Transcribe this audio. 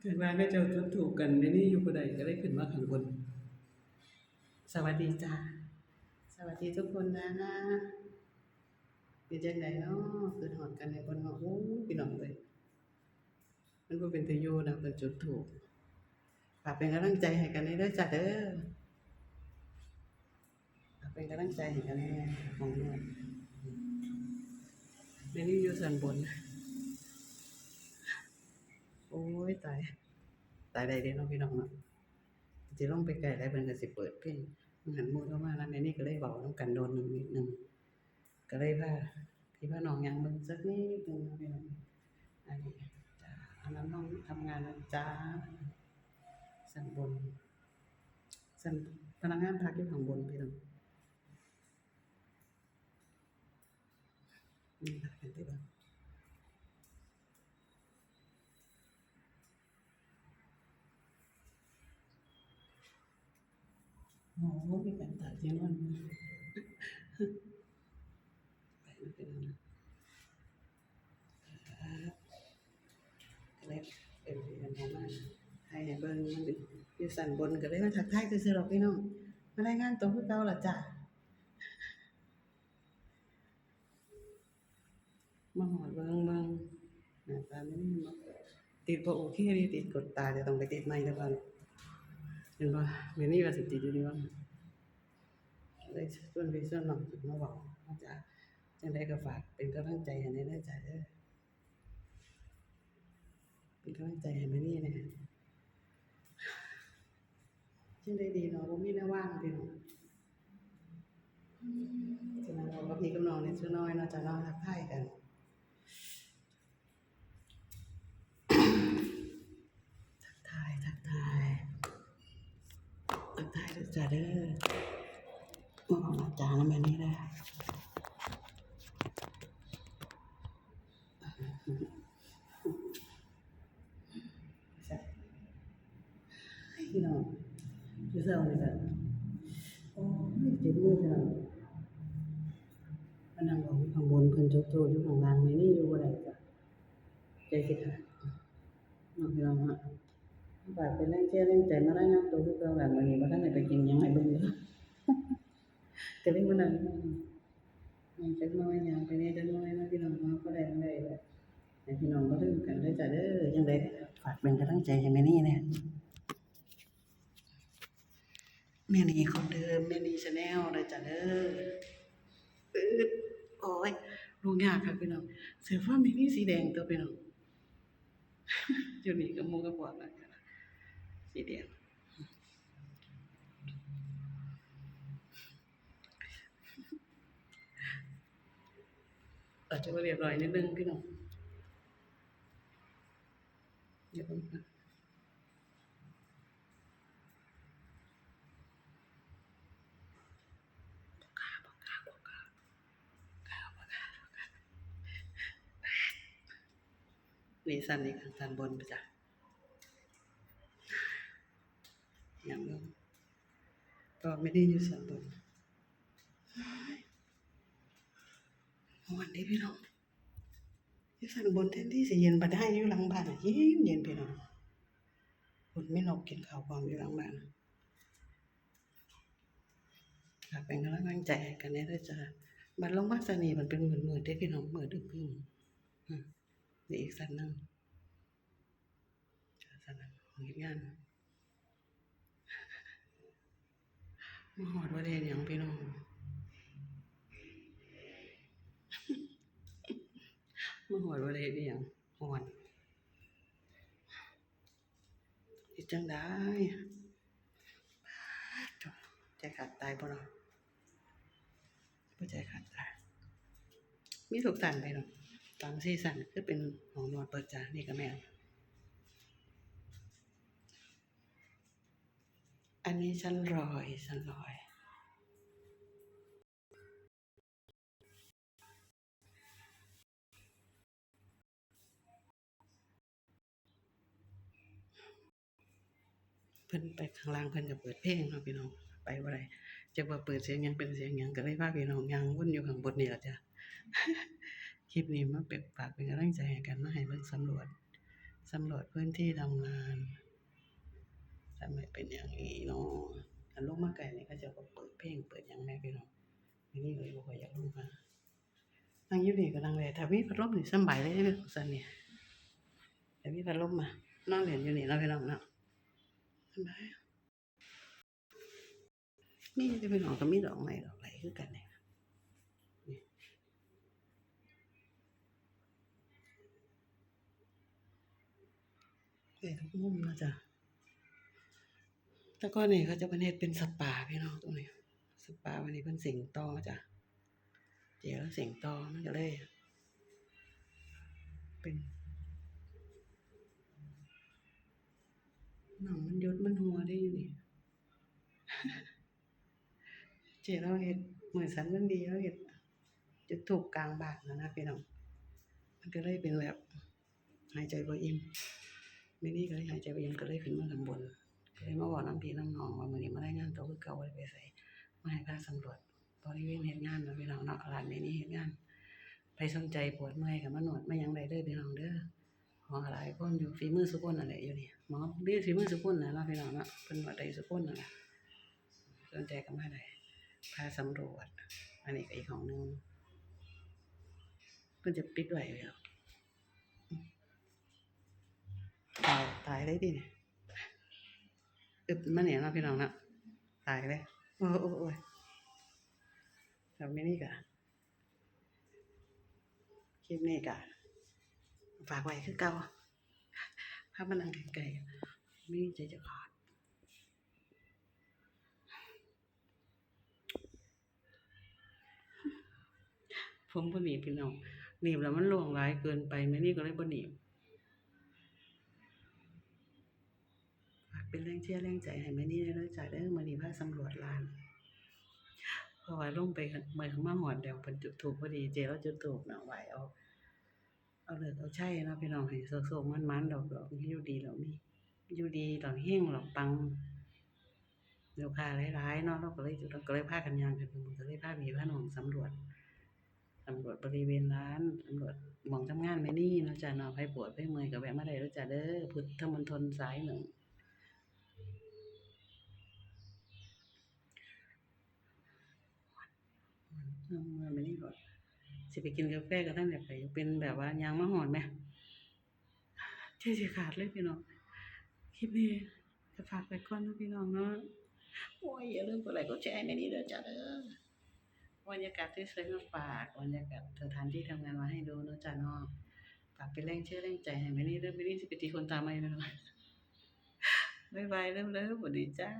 เกิดว่าก็เจ้าจุดถูกกันในนี่อยู่บ่ได้ก็เลยขึ้นมาข้างบน สวัสดีจ้าสวัสดีทุกคนนะเป็นจังไดเนาะขึ้นฮอดกันในบนเนาะโอ้พี่น้องเอ้ยมันบ่เป็นตาอยู่นะเพิ่นจุดถูกฝากเป็นกำลังใจให้กันเด้อจ้าเด้อฝากเป็นกำลังใจให้กันแน่ของนวดในนี่อยู่ส่วนบน โอ้ ยตาย ตายได้เด้เนาะพี่น้องเนาะสิลงไปไกลได้เพิ่นก็สิเปิดเพลงมันหันมุดเข้ามาแล้วในนี่ก็เลยเว้านำกันโดนหนึ่งนิดหนึ่งก็เลยพาพี่พาน้องยังเบิ่งสักนิดหนึ่งพี่น้องอันนี้จ้าอันนั้นน้องทำงานนะจ้าสันบนสั่นพนักงานพักอยู่ข้างบนพี่น้องนี่ค่ะเป็นที่บ้าน โอ้โหมีการตัดเสียงมันไปมันเป็นะครับเล็บเป็นเป็นของมันให้เบิ่งมันอยู่สั่นบนก็เลยมาทักทายซื่อๆหรอกพี่น้องมารายงานตัวคือเก่าล่ะจ้ะมาหอดเบิ่งเบิ่งน้าตาไม่มีมาติดบ่โอเคดีติดกดตาจะต้องไปติดใหม่แล้วก่อน เห็นบ่เดี๋ยวนี้ว่าสิติดอยู่ดีว่าเลยชวนพี่ชวนน้องมาบอกว่าจะจังได้ก็ฝากเป็นกำลังใจให้ในเด้อจ้ะเด้อเป็นกำลังใจให้แม่นี่นะจังได้ดีเนาะบ่มีแนวว่างพี่น้องฉะนั้นเราก็พี่กับน้องเนี่ยชื่อน้อยเนาะจะเนาะทักทายกันทักทายทักทาย จ้ะเด้อมาบอกอาจารย์แล้วแม่นี่ได้ใช่พี่น้องพี่เจ้าเลยจ้ะโอ้ยเจ็บมือพี่น้องพนังบอกอยู่ข้างบนเพิ่นโจโจอยู่ข้างล่างแม่นี่อยู่บ่ได้จ้ะใจสิค่ะน้องพี่น้องฮะ ฝากเป็นแรงเชียร์แรงใจมาได้นะตัวคือเก่าหลังวันนี้บ่ทันได้ไปกินยังให้เบิ่งเด้อก็เลยมานั่งมันจักหน้อยยางไปนี่จักหน้อยนะพี่น้องเนาก็ได้ได้แหละให้พี่น้องบ่ลืมกันเด้จ้ะเด้อจังไดฝากเป็นกำลังใจให้แม่นี่แน่แม่นี่คนเดิมแม่นี่ชาแนลเด้อจ้ะเด้ออึดโอ้ยลูกยากค่ะพี่น้องเสื้อฟ้าแม่นี่สีแดงตัวพี่น้องอยู่นี่กับมูกับพวกนั่นค่ะ สีแดงอาจจะบ่เรียบร้อยนิดนึงพี่น้องเดี๋ยวก่อนนะนี่สั้นนี่ข้างสั้นบนไปจ้ะ อย่างนี้ก็ไม่ได้อยู่สั้นบนวันนี้พี่น้องอยู่สั้นบนแทนที่สิเย็นบัดให้อยู่หลังบ้านเย็นเย็นพี่น้องคนไม่นกกินข้าวความอยู่หลังบ้านฝากเป็นกำลังใจกันได้ด้วยจ้ะบัดลงมาสนีมันเป็นหมื่นๆได้พี่น้องหมื่นดึกพึ่งนี่อีกสั้นหนึงสั้นหนึงของเฮ็ดงาน มาหอดว่าเรียนอย่างพี่น้องมาหอดว่าเรียนอย่างหอดเฮ็ดจังได้ใจขาดตายบ่เนาะบ่ใจขาดตายมีทุกสั่นไปเนาะตามซีสั่นคือเป็นของนวดเปิดจ้านี่ก็แม่ อันนี้ชั้นรอยชั้นรอย เพิ่นไปข้างล่างเพิ่นก็เปิดเพลงเนาะพี่น้อง ไปบ่าได้จะว่าเปิดเสียงยังเป็นเสียงยังก็เลยพาพี่น้องย่างวุ่นอยู่ข้างบนนี่ล่ะจ้ะ คลิปนี้มาเป็นฝากเป็นกำลังใจให้กันมาให้เบิ่งสำรวจสำรวจพื้นที่ทำงาน ทำไมเป็นอย่างนี้เนาะอันลงมาไกลนี่เขาเจะเปิดเพลงเปิดหยังแม่พี่น้องนี่เลยบ่ค่อยอยากลงมานั่งอยู่นี่ก็นั่งเลยถ้ามีพัดลมนี่สบายเลยเด้อซั่นนี่ยถ้ามีพัดลมมานั่งเล่นอยู่นี่เนาพี่น้องเนาะสบายมีแต่พี่น้องก็มีดอกไม้ดอกไหลคือกันเนี่นี่ได้ทุกมุมนะจ้ะ แต่ก่อนนี่เขาจะเป็นเฮ็ดเป็นสปาพี่น้องตรงนี้สปาวันนี้เป็นสิงโตจ้ะเจ๋แล้วสิงโตมันก็เลย เป็นหนังมันยดมันหัวได้อยู่นี่เจ๋แล้วเฮ็ดมือนสันมันดีแล้วเฮ็ดจุดถูกกลางบาทนะนะพี่น้องมันก็เลยเป็นแบบหายใจบ่อิ่มไม่นี่ก็เลยหายใจบ่อิ่มก็เลยขึ้นมาข้างบน เลยมาบอกน้ำพี่น้ำน้องว่ามือนี้มาได้งานตัวคือเก่าได้ไปไสมาให้พาสำรวจบริเวณเฮ็ดงานเนาะพี่น้องเนาะร้านนี้นี่เฮ็ดงาน ไปสนใจปวดเมื่อยก็มานวดไมาหยังได้เด้อพี่น้องเด้อหมอหลายคนอยู่ฝีมือสุคนนั่นแหละอยู่นี่หมอบีฝีมือสุคนนะเนาะพี่น้องเนาะเพิ่นว่าได้สุคนนั่นแหละสนใจก็มาได้พาสำรวจ อันนี้ก็อีกของหนึ่งเพิ่นจะปิดไว้แล้วตายตายได้ดิเนี่ย อึบมาเนี่ยนะพี่น้องนะตายเลยโอ้โอ้โอ้ยแบบนี้นี่กะคลิปนี้กะฝากไว้คือเก่าภาพมันนังไกลๆไม่มีใจจะขาดผมบ่หนีพี่น้องหนีบแล้วมันหลวงหลายเกินไปแม่นี่ก็เลยบ่หนีบ ฝาก เป็นแรงเชียร์แรงใจให้แม่นี่ได้เลยจ้ะเด้อมื้อนี้พาสำรวจร้านเพราะว่าลงไปเมื่อข้างมาหอดเดี๋ยวเพิ่นจุดธูปพอดีเจเราจุดธูปเนาะไหวเอาเอาเลิกเอาใชัยเนาะพี่น้องให้โศกๆมันๆดอกๆอยู่ดีแล้วมีอยู่ดีดอกเฮงดอกปังลูกค้าหลายๆเนาะเราก็เลยจุดเราก็เลยพากันยางกันไปหมดก็เลยพาพี่พาน้องสำรวจสำรวจบริเวณร้านสำรวจมองทำงานแม่นี่เนาะจ้ะเนาะใครปวดใครเมื่อยก็แวะมาได้เด้อจ้ะเด้อพุทธมณฑลสายหนึ่ง เมื้อไม่นี้ก็สิไปกินกาแฟก็ตั้งแต่ไปเป็นแบบว่ายางมะฮอดแหมใจสิขาดเลยพี่น้องคลิปนี้ก็ฝากไว้ก่อนนะพี่น้องเนาะโอ้ยอย่าลืมกดไลค์กดแชร์ให้แม่นี่เด้อจ้ะเด้อบรรยากาศที่สวยมาฝากบรรยากาศสถานที่ทำงานมาให้ดูเนาะจ้ะเนาะฝากเป็นแรงเชื่อแรงใจให้แม่นี่เด้อแม่นี่สิไปตีคนตามมาให้แม่น้องบ๊ายบายเด้อเด้อสวัสดีจ้า